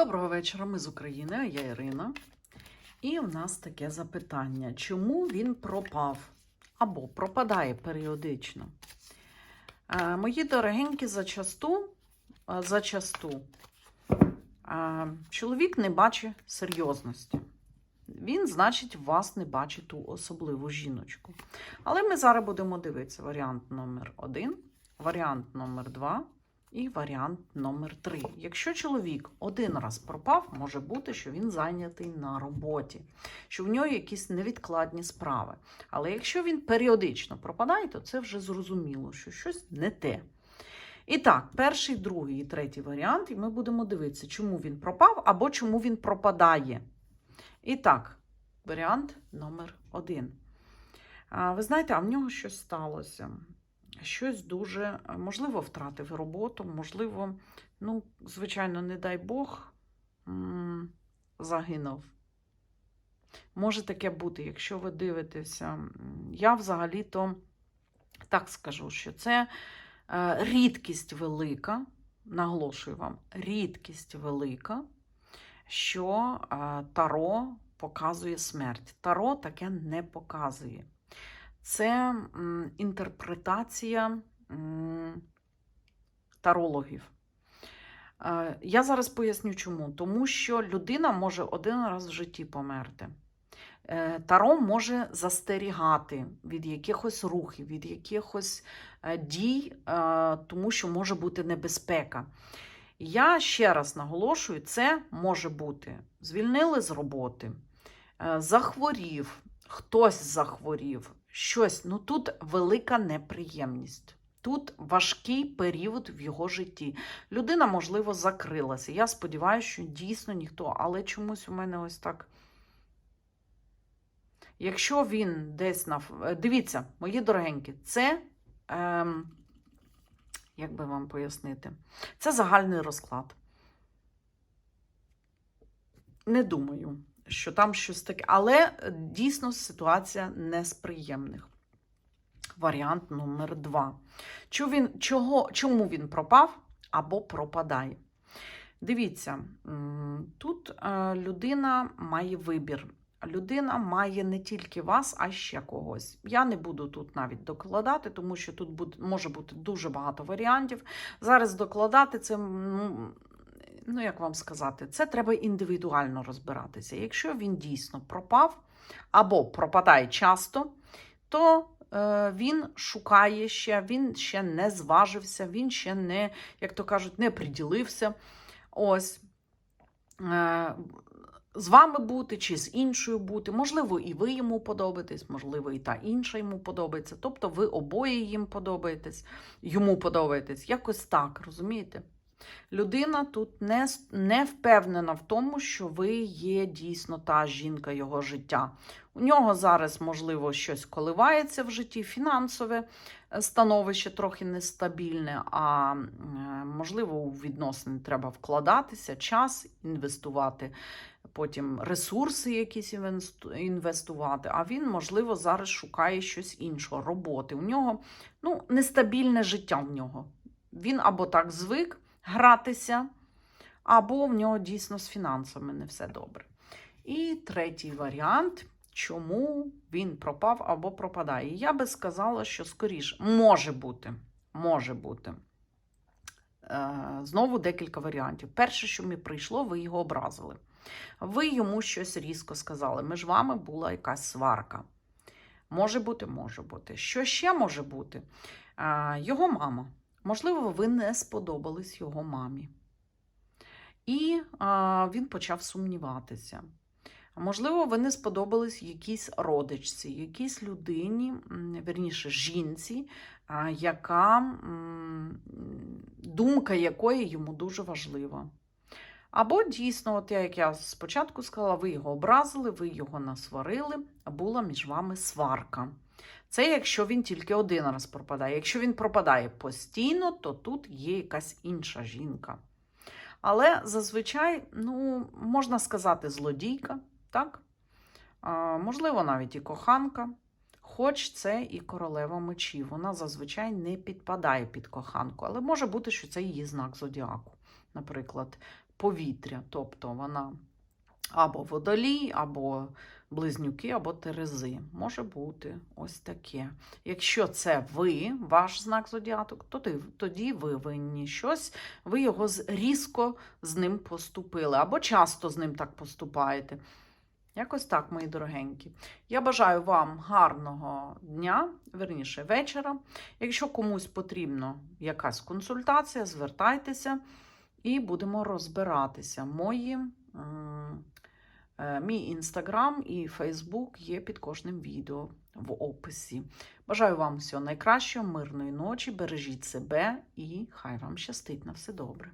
Доброго вечора, ми з України, я Ірина. І в нас таке запитання: чому він пропав або пропадає періодично? Е, Мої дорогенькі зачасту, е, зачасту е, чоловік не бачить серйозності. Він, значить, вас не бачить ту особливу жіночку. Але ми зараз будемо дивитися варіант номер один, варіант номер два і варіант номер три. Якщо чоловік один раз пропав, може бути, що він зайнятий на роботі, що в нього якісь невідкладні справи. Але якщо він періодично пропадає, то це вже зрозуміло, що щось не те. І так, перший, другий і третій варіант, і ми будемо дивитися, чому він пропав або чому він пропадає. І так, варіант номер один. А, Ви знаєте, а в нього щось сталося. Щось дуже, можливо, втратив роботу, можливо, ну, звичайно, не дай Бог, загинув. Може таке бути, якщо ви дивитеся. Я взагалі-то так скажу, що це е, рідкість велика, наголошую вам, рідкість велика, що е, Таро показує смерть. Таро таке не показує. Це інтерпретація тарологів. Е, Я зараз поясню чому. Тому що людина може один раз в житті померти. Е, Таро може застерігати від якихось рухів, від якихось е, дій, тому що може бути небезпека. Я ще раз наголошую, це може бути звільнили з роботи, захворів, хтось захворів, щось. Ну тут велика неприємність. Тут важкий період в його житті. Людина, можливо, закрилася. Я сподіваюся, що дійсно ніхто, але чомусь у мене ось так. Якщо він десь на. Дивіться, мої дорогенькі, це. Ем, як би вам пояснити? Це загальний розклад. Не думаю, що там щось таке. Але е, дійсно ситуація не з приємних. Варіант номер два. Чому він, чого, чому він пропав або пропадає? Дивіться, тут е, людина має вибір. Людина має не тільки вас, а ще когось. Я не буду тут навіть докладати, тому що тут може бути дуже багато варіантів. Зараз докладати це, ну як вам сказати, це треба індивідуально розбиратися. Якщо він дійсно пропав або пропадає часто, то е, він шукає ще, він ще не зважився, він ще не, як то кажуть, не приділився. Ось. Е, з вами бути чи з іншою бути. Можливо, і ви йому подобаєтесь, можливо, і та інша йому подобається. Тобто ви обоє їм подобаєтесь, йому подобаєтесь. Якось так, розумієте? Людина тут не, не впевнена в тому, що ви є дійсно та жінка його життя. У нього зараз, можливо, щось коливається в житті, фінансове е, становище трохи нестабільне, а е, можливо, у відносини треба вкладатися, час інвестувати, потім ресурси якісь інвестувати. А він, можливо, зараз шукає щось іншого, роботи. У нього ну, нестабільне життя в нього. Він або так звик гратися, або в нього дійсно з фінансами не все добре. І третій варіант, чому він пропав або пропадає. Я би сказала, що скоріше може бути. Може бути. Е, Знову декілька варіантів. Перше, що мені прийшло, ви його образили. Ви йому щось різко сказали. Між вами була якась сварка. Може бути, може бути. Що ще може бути? Е, Його мама. Можливо, ви не сподобались його мамі. І а, він почав сумніватися. Можливо, ви не сподобались якійсь родичці, якійсь людині, м, вірніше, жінці, яка думка якої йому дуже важлива. Або дійсно, от як я спочатку сказала, ви його образили, ви його насварили, була між вами сварка. Це якщо він тільки один раз пропадає. Якщо він пропадає постійно, то тут є якась інша жінка. Але зазвичай, ну, можна сказати, злодійка, так? А, можливо, навіть і коханка. Хоч це і королева мечів. Вона зазвичай не підпадає під коханку, але може бути, що це її знак зодіаку. Наприклад, повітря, тобто вона або водолій, або близнюки, або терези. Може бути ось таке. Якщо це ви, ваш знак зодіаку, то тоді ви винні щось, ви його різко з ним поступили, або часто з ним так поступаєте. Якось так, мої дорогенькі. Я бажаю вам гарного дня, верніше вечора. Якщо комусь потрібна якась консультація, звертайтеся і будемо розбиратися. Мої, мій інстаграм і Фейсбук є під кожним відео в описі. Бажаю вам всього найкращого, мирної ночі, бережіть себе і хай вам щастить на все добре.